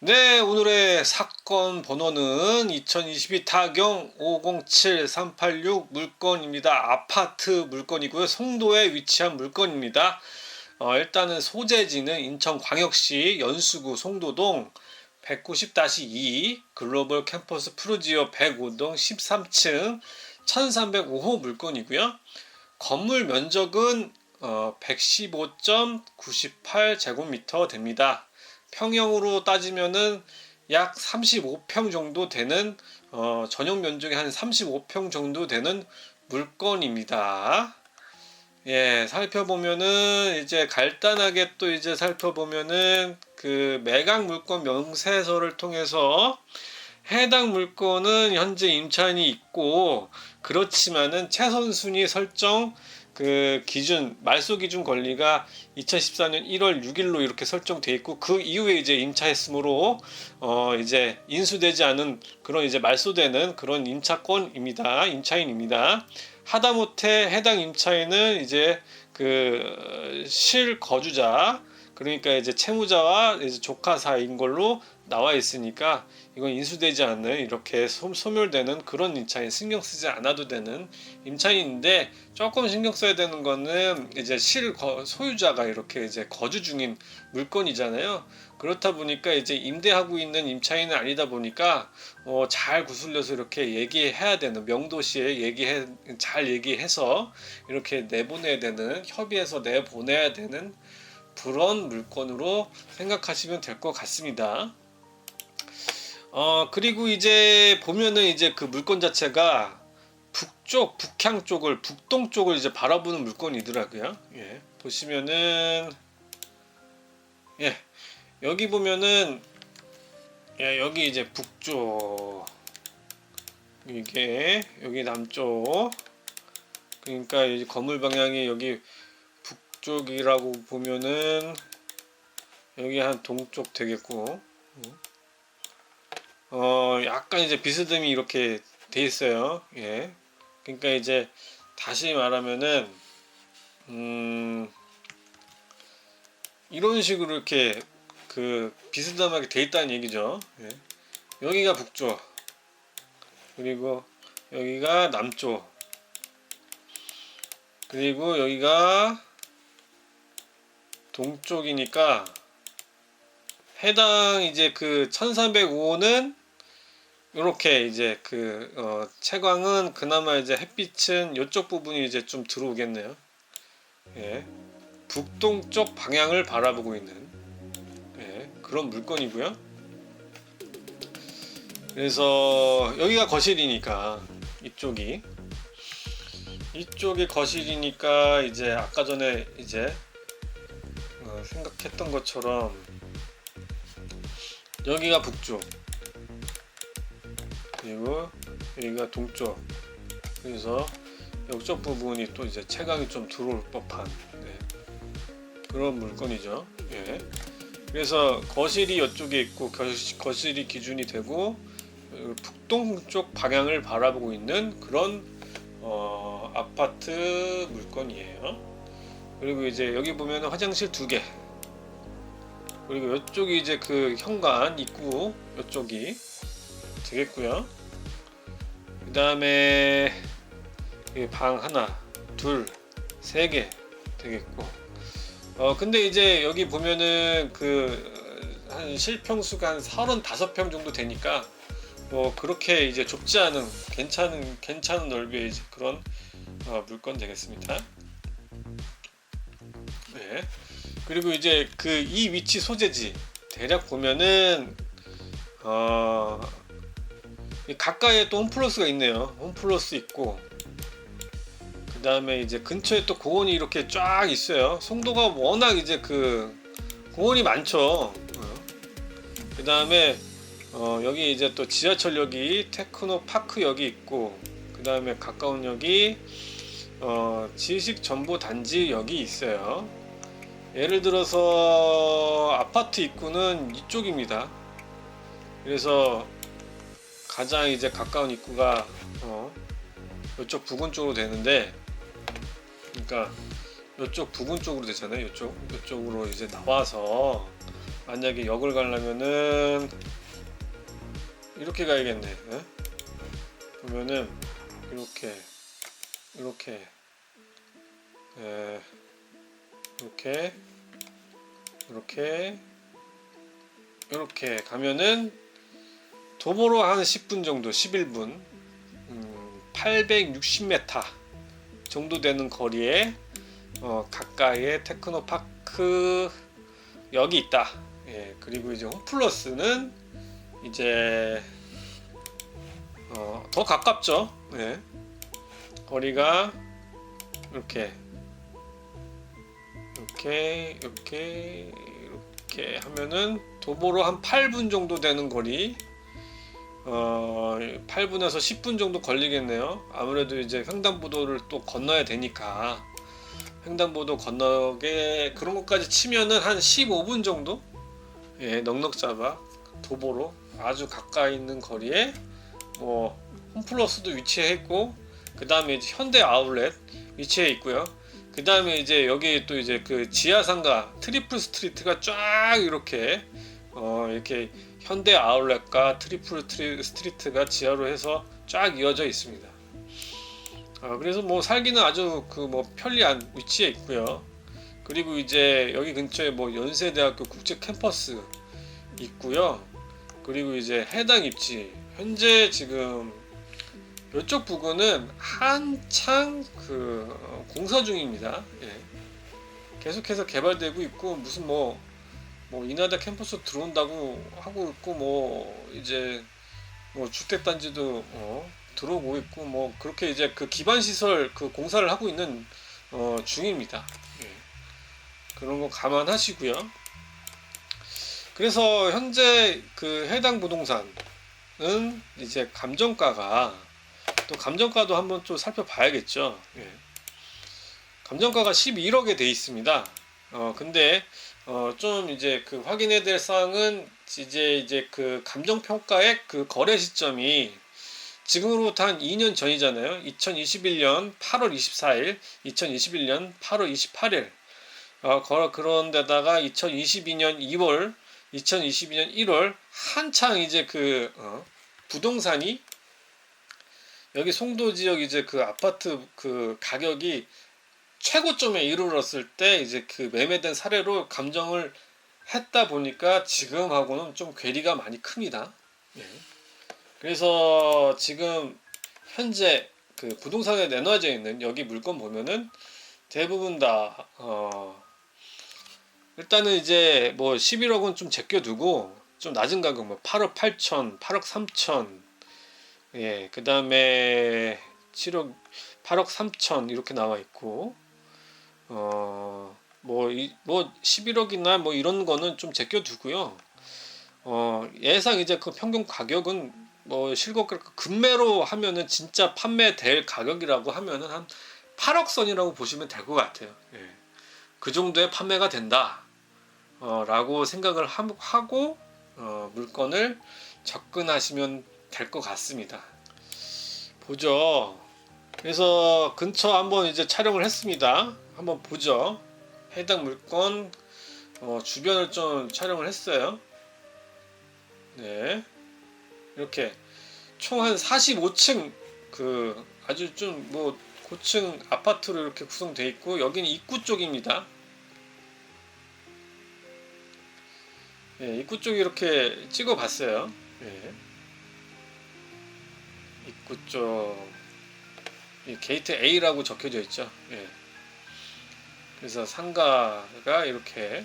네, 오늘의 사건 번호는 2022 타경 507386 물건입니다. 아파트 물건이고요. 송도에 위치한 물건입니다. 어, 일단은 소재지는 인천광역시 연수구 송도동 190-2 글로벌 캠퍼스 프루지오 105동 13층 1305호 물건이고요. 건물 면적은 어, 115.98제곱미터 됩니다. 평형으로 따지면은 약 35평 정도 되는 어, 전용 면적이 한 35평 정도 되는 물건입니다. 예, 살펴보면은 이제 간단하게 또 이제 살펴보면은 그 매각 물건 명세서를 통해서 해당 물건은 현재 임차인이 있고 그렇지만은 최선 순위 설정 그 기준 말소 기준 권리가 2014년 1월 6일로 이렇게 설정돼 있고 그 이후에 이제 임차했으므로 어 이제 인수되지 않은 그런 이제 말소되는 그런 임차권입니다. 임차인입니다. 하다못해 해당 임차인은 이제 그 실거주자 그러니까 이제 채무자와 이제 조카 사이인 걸로 나와 있으니까 이건 인수되지 않는 이렇게 소, 소멸되는 그런 임차인 신경 쓰지 않아도 되는 임차인인데 조금 신경 써야 되는 거는 이제 실 거, 소유자가 이렇게 이제 거주 중인 물건이잖아요. 그렇다 보니까 이제 임대하고 있는 임차인은 아니다 보니까 어, 잘 구슬려서 이렇게 얘기해야 되는 명도시에 얘기해 잘 얘기해서 이렇게 내보내야 되는 협의해서 내보내야 되는 그런 물건으로 생각하시면 될 것 같습니다. 어 그리고 이제 보면은 이제 그 물건 자체가 북쪽 북향 쪽을 북동 쪽을 이제 바라보는 물건이더라고요. 예 보시면은 예 여기 보면은 예 여기 이제 북쪽 이게 여기 남쪽 그러니까 이 건물 방향이 여기 북쪽이라고 보면은 여기 한 동쪽 되겠고 어 약간 이제 비스듬히 이렇게 돼 있어요. 예. 그러니까 이제 다시 말하면은 음 이런 식으로 이렇게 그 비스듬하게 돼 있다는 얘기죠. 예. 여기가 북쪽. 그리고 여기가 남쪽. 그리고 여기가 동쪽이니까 해당 이제 그 1305는 이렇게 이제 그 어, 채광은 그나마 이제 햇빛은 이쪽 부분이 이제 좀 들어오겠네요. 예. 북동쪽 방향을 바라보고 있는 예, 그런 물건이고요. 그래서 여기가 거실이니까 이쪽이 이쪽이 거실이니까 이제 아까 전에 이제 어, 생각했던 것처럼 여기가 북쪽 그리고 여기가 동쪽 그래서 이쪽 부분이 또 이제 채광이 좀 들어올 법한 네. 그런 물건이죠 예. 그래서 거실이 이쪽에 있고 거실, 거실 이 기준이 되고 북동쪽 방향을 바라보고 있는 그런 어, 아파트 물건이에요 그리고 이제 여기 보면 화장실 두 개. 그리고 이쪽이 이제 그 현관 입구 이쪽이 되겠고요. 그 다음에 방 하나, 둘, 세 개 되겠고. 어 근데 이제 여기 보면은 그 한 실평수가 한 35평 정도 되니까 뭐 그렇게 이제 좁지 않은 괜찮은 괜찮은 넓이의 그런 어, 물건 되겠습니다. 네. 그리고 이제 그 이 위치 소재지 대략 보면은 어 가까이에 또 홈플러스가 있네요. 홈플러스 있고 그 다음에 이제 근처에 또 공원이 이렇게 쫙 있어요. 송도가 워낙 이제 그 공원이 많죠. 그 다음에 어 여기 이제 또 지하철역이 테크노 파크역이 있고 그 다음에 가까운 역이 어 지식정보단지역이 있어요. 예를 들어서 아파트 입구는 이쪽입니다. 그래서 가장 이제 가까운 입구가 어, 이쪽 부근 쪽으로 되는데, 그러니까 이쪽 부근 쪽으로 되잖아요. 이쪽 이쪽으로 이제 나와서 만약에 역을 가려면은 이렇게 가야겠네. 예? 보면은 이렇게 이렇게 예, 이렇게 이렇게 이렇게 가면은 도보로 한 10분 정도 11분 음, 860m 정도 되는 거리에 어, 가까이에 테크노파크 역이 있다. 예, 그리고 이제 홈플러스는 이제 어, 더 가깝죠. 예. 거리가 이렇게 이렇게 이렇게 이렇게 하면은 도보로 한 8분 정도 되는 거리 어 8분에서 10분 정도 걸리겠네요. 아무래도 이제 횡단보도를 또 건너야 되니까 횡단보도 건너게 그런 것까지 치면은 한 15분 정도 예 넉넉 잡아 도보로 아주 가까이 있는 거리에 뭐 홈플러스도 위치해 있고 그 다음에 현대 아울렛 위치해 있고요. 그 다음에 이제 여기 또 이제 그 지하상가 트리플 스트리트가 쫙 이렇게 어 이렇게 현대 아울렛과 트리플 트리, 스트리트가 지하로 해서 쫙 이어져 있습니다. 아, 그래서 뭐 살기는 아주 그 뭐 편리한 위치에 있고요. 그리고 이제 여기 근처에 뭐 연세대학교 국제 캠퍼스 있고요. 그리고 이제 해당 입지 현재 지금 이쪽 부근은 한창 그 어, 공사 중입니다. 예. 계속해서 개발되고 있고 무슨 뭐, 뭐 인하대 캠퍼스 들어온다고 하고 있고 뭐 이제 뭐 주택 단지도 어, 들어오고 있고 뭐 그렇게 이제 그 기반 시설 그 공사를 하고 있는 어, 중입니다. 예. 그런 거 감안하시고요. 그래서 현재 그 해당 부동산은 이제 감정가가 또 감정가도 한번 좀 살펴봐야겠죠. 예. 감정가가 11억에 돼 있습니다. 어 근데 어 좀 이제 그 확인해야 될 사항은 이제 이제 그 감정 평가의 그 거래 시점이 지금으로부터 한 2년 전이잖아요. 2021년 8월 24일, 2021년 8월 28일. 어, 거- 그런 데다가 2022년 2월, 2022년 1월 한창 이제 그 어, 부동산이 여기 송도 지역 이제 그 아파트 그 가격이 최고점에 이르렀을 때 이제 그 매매된 사례로 감정을 했다 보니까 지금하고는 좀 괴리가 많이 큽니다. 예. 그래서 지금 현재 그 부동산에 내놓아져 있는 여기 물건 보면은 대부분 다 어, 일단은 이제 뭐 11억은 좀 제껴두고 좀 낮은 가격 뭐 8억 8천, 8억 3천, 예, 그 다음에 7억, 8억 3천 이렇게 나와 있고, 어, 뭐, 이, 뭐 11억이나 뭐 이런 거는 좀 제껴두고요. 어, 예상 이제 그 평균 가격은 뭐 실거 금매로 하면은 진짜 판매될 가격이라고 하면은 한 8억 선이라고 보시면 될 것 같아요. 예. 그 정도의 판매가 된다. 어, 라고 생각을 함- 하고 어, 물건을 접근하시면 될 것 같습니다. 보죠. 그래서 근처 한번 이제 촬영을 했습니다. 한번 보죠. 해당 물건 어, 주변을 좀 촬영을 했어요. 네. 이렇게 총 한 45층 그 아주 좀 뭐 고층 아파트로 이렇게 구성되어 있고 여기는 입구 쪽입니다. 예, 입구 쪽 이렇게 찍어 봤어요. 예. 입구 쪽이 게이트 A라고 적혀져 있죠. 예. 그래서 상가가 이렇게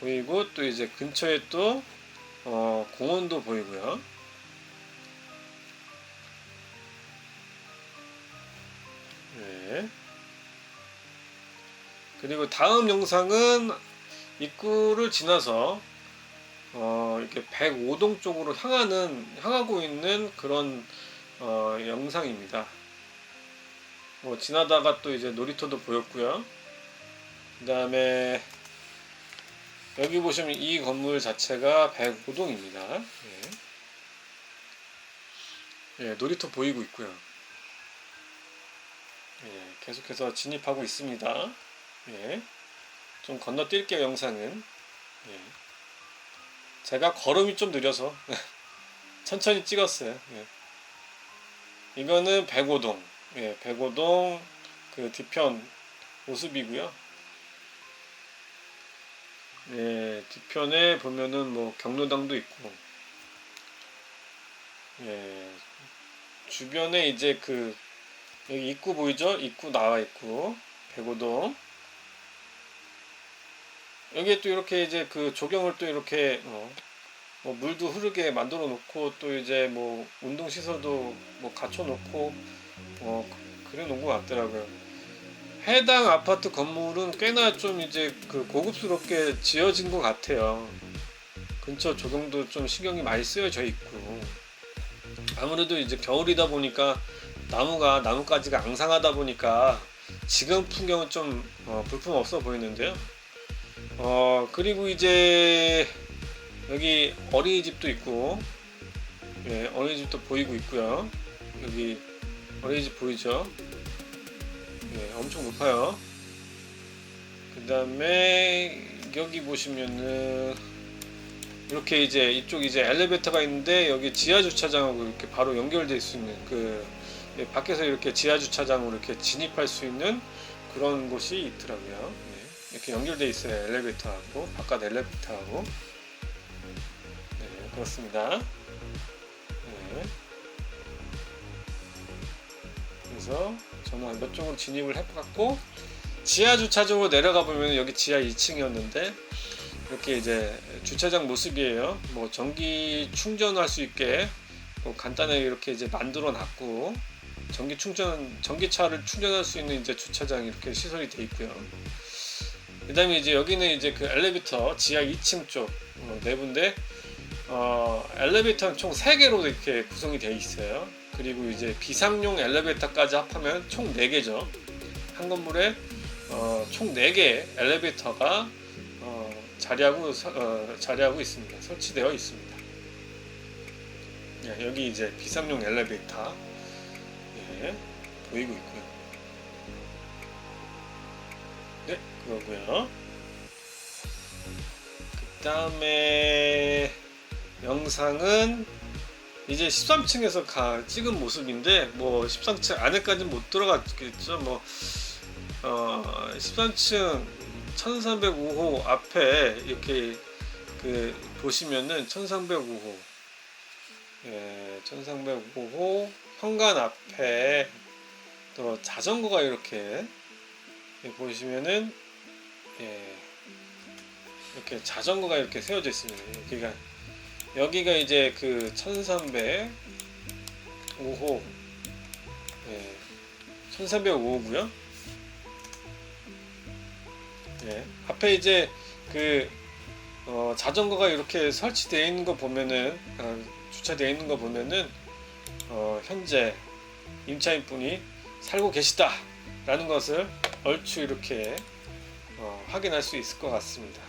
보이고 또 이제 근처에 또 어, 공원도 보이고요. 네. 그리고 다음 영상은 입구를 지나서 어, 이렇게 105동 쪽으로 향하는 향하고 있는 그런 어, 영상입니다. 뭐 지나다가 또 이제 놀이터도 보였고요. 그 다음에 여기 보시면 이 건물 자체가 105동입니다. 예. 예, 놀이터 보이고 있고요. 예, 계속해서 진입하고 있습니다. 예. 좀 건너뛸게요, 영상은. 예. 제가 걸음이 좀 느려서 천천히 찍었어요. 예. 이거는 백오동, 예, 백오동 그 뒤편 모습이고요. 예, 뒤편에 보면은 뭐 경로당도 있고, 예, 주변에 이제 그 여기 입구 보이죠? 입구 나와 있고 백오동. 여기에 또 이렇게 이제 그 조경을 또 이렇게 어, 뭐 물도 흐르게 만들어 놓고 또 이제 뭐 운동 시설도 뭐 갖춰 놓고 어 그래 놓은 것 같더라고요. 해당 아파트 건물은 꽤나 좀 이제 그 고급스럽게 지어진 것 같아요. 근처 조경도 좀 신경이 많이 쓰여져 있고 아무래도 이제 겨울이다 보니까 나무가 나뭇가지가 앙상하다 보니까 지금 풍경은 좀 어, 불품 없어 보이는데요. 어 그리고 이제 여기 어린이집도 있고 예, 어린이집도 보이고 있고요. 여기 어린이집 보이죠? 예, 엄청 높아요. 그 다음에 여기 보시면은 이렇게 이제 이쪽 이제 엘리베이터가 있는데 여기 지하 주차장하고 이렇게 바로 연결될 수 있는 그 예, 밖에서 이렇게 지하 주차장으로 이렇게 진입할 수 있는 그런 곳이 있더라고요. 예, 이렇게 연결돼 있어요 엘리베이터하고 바깥 엘리베이터하고 네, 그렇습니다. 네. 그래서 저는 몇 쪽으로 진입을 해봤고 지하 주차장으로 내려가 보면 여기 지하 2층이었는데 이렇게 이제 주차장 모습이에요. 뭐 전기 충전할 수 있게 뭐 간단하게 이렇게 이제 만들어 놨고 전기 충전 전기차를 충전할 수 있는 이제 주차장 이렇게 시설이 돼 있고요. 그다음에 이제 여기는 이제 그 엘리베이터 지하 2층 쪽 어, 내부인데 어, 엘리베이터는 총 3개로 이렇게 구성이 되어 있어요. 그리고 이제 비상용 엘리베이터까지 합하면 총 4개죠. 한 건물에 어, 총 4개 엘리베이터가 어, 자리하고 서- 어, 자리하고 있습니다. 설치되어 있습니다. 예, 여기 이제 비상용 엘리베이터 예, 보이고 있고요. 네, 그거고요. 그 다음에 영상은 이제 13층에서 가 찍은 모습인데 뭐 13층 안에까지 못 들어갔겠죠. 뭐 어, 13층 1305호 앞에 이렇게 그 보시면은 1305호 예, 1305호 현관 앞에 또 자전거가 이렇게 예, 보시면은 예, 이렇게 자전거가 이렇게 세워져 있습니다. 여기가 여기가 이제 그 1305호 예, 1305호고요. 예, 앞에 이제 그 어, 자전거가 이렇게 설치되어 있는 거 보면은 어, 주차되어 있는 거 보면은 어, 현재 임차인 분이 살고 계시다 라는 것을 얼추 이렇게 어, 확인할 수 있을 것 같습니다.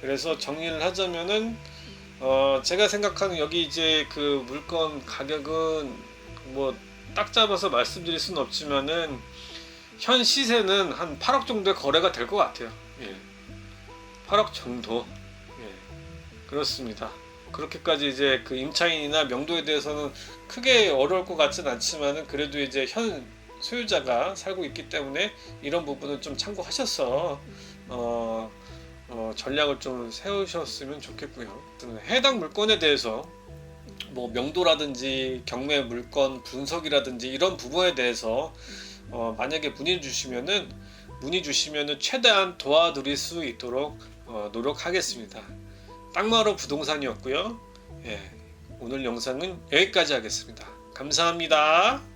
그래서 정리를 하자면은 어, 제가 생각하는 여기 이제 그 물건 가격은 뭐 딱 잡아서 말씀드릴 수는 없지만은 현 시세는 한 8억 정도의 거래가 될 것 같아요. 예. 8억 정도. 예. 그렇습니다. 그렇게까지 이제 그 임차인이나 명도에 대해서는 크게 어려울 것 같진 않지만은 그래도 이제 현 소유자가 살고 있기 때문에 이런 부분은 좀 참고하셔서 어, 어, 전략을 좀 세우셨으면 좋겠고요. 해당 물건에 대해서 뭐 명도라든지 경매 물건 분석이라든지 이런 부분에 대해서 어, 만약에 문의 주시면은 문의 주시면은 최대한 도와드릴 수 있도록 어, 노력하겠습니다. 땅마루 부동산이었고요. 예, 오늘 영상은 여기까지 하겠습니다. 감사합니다.